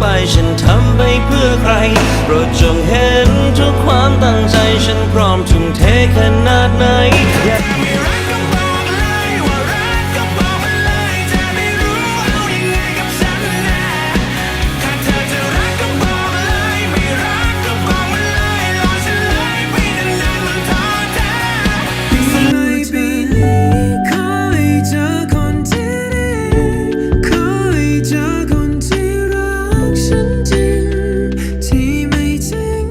ไปฉันทำไปเพื่อใคร โปรดจงเห็นทุกความตั้งใจฉันพร้อมทุ่มเทขนาดไหน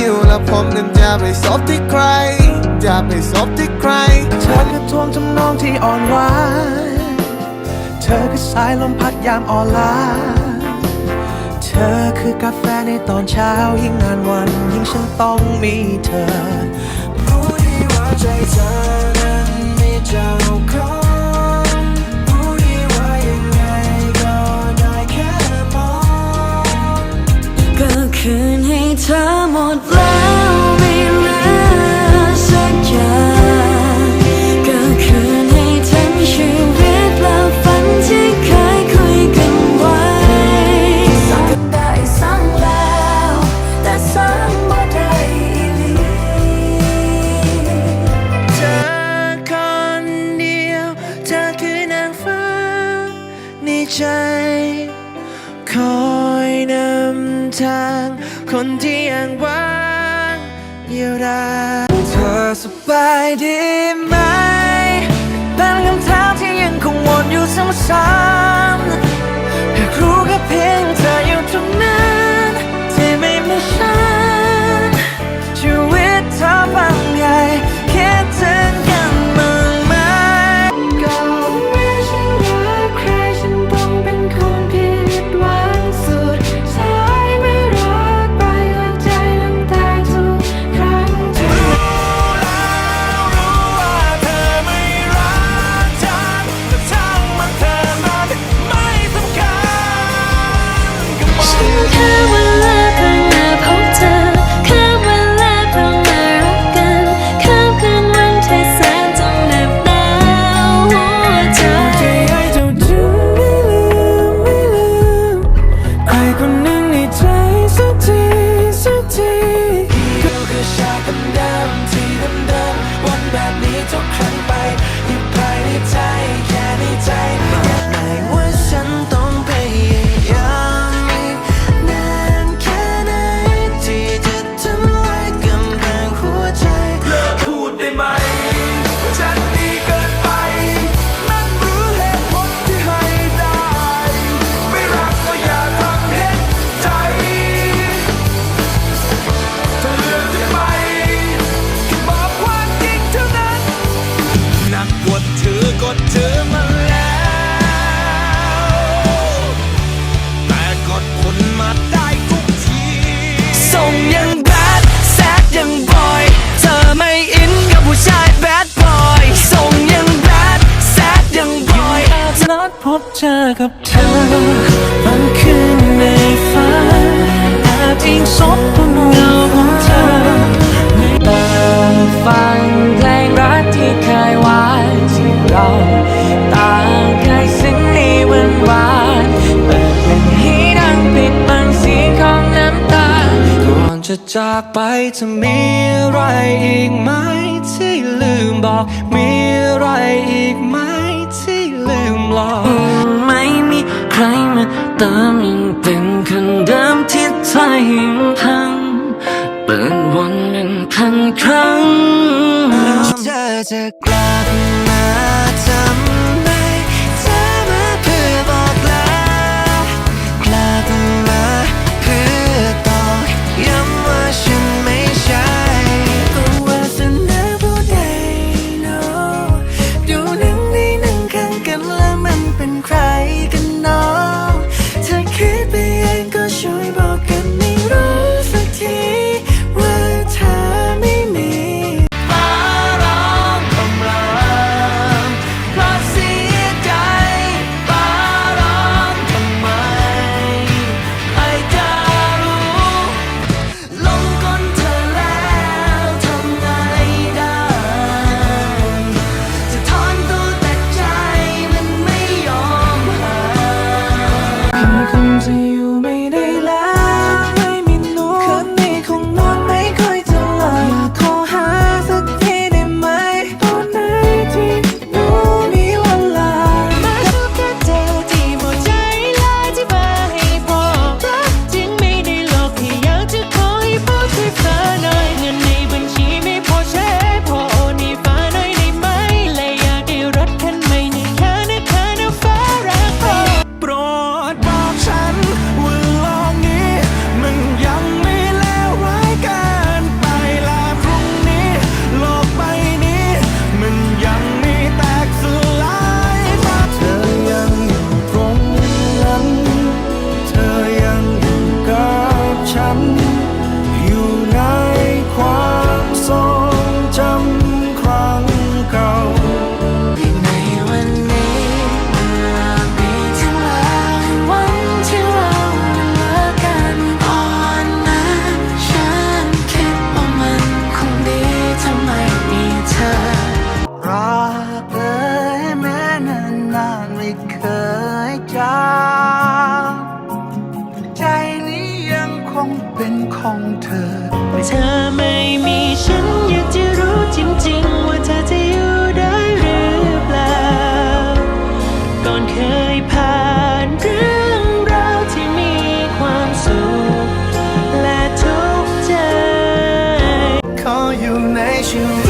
อยู่แล้วผมนั้นจะไปซบที่ใคร จะไปซบที่ใคร เธอคือทวงจำนองที่อ่อนหวาน เธอคือสายลมพัดยามอ่อนล้า เธอคือกาแฟในตอนเช้ายิ่งงานวัน ยิ่งฉันต้องมีเธอ รู้ดีว่าใจเธอนั้นมีเจ้าของ เธอหมดแล้ว คนที่ยังหวังเดียวดาเธอสบายดีไหม เป็นคำถามที่ยังคงวนอยู่ซ้ำๆ นัดพบเจอกับเธอบางคืนในฝันแอบอิงซบบนเงาของเธอในตาฟังเพลงรักที่เคยหวานที่เราต่างเคยสิ้นในวันวานเปิดเป็นให้ดังปิดบังสีของน้ำตาก่อนจะจากไปจะมีอะไรอีกไหมที่ลืมบอกมีอะไร อด ไม่มีใครมาเติมยังเป็นคนเดิมที่ใจยิ่งพังเปิดวันหนึ่งพันครั้งเธอจะกลับ ธอไม่มีฉันอยากจะรู้จริงๆ ว่าเธอจะอยู่ได้หรือเปล่า ก่อนเคยผ่านเรื่องราวที่มีความสุขและทุกข์ใจ ขออยู่ในชีวิต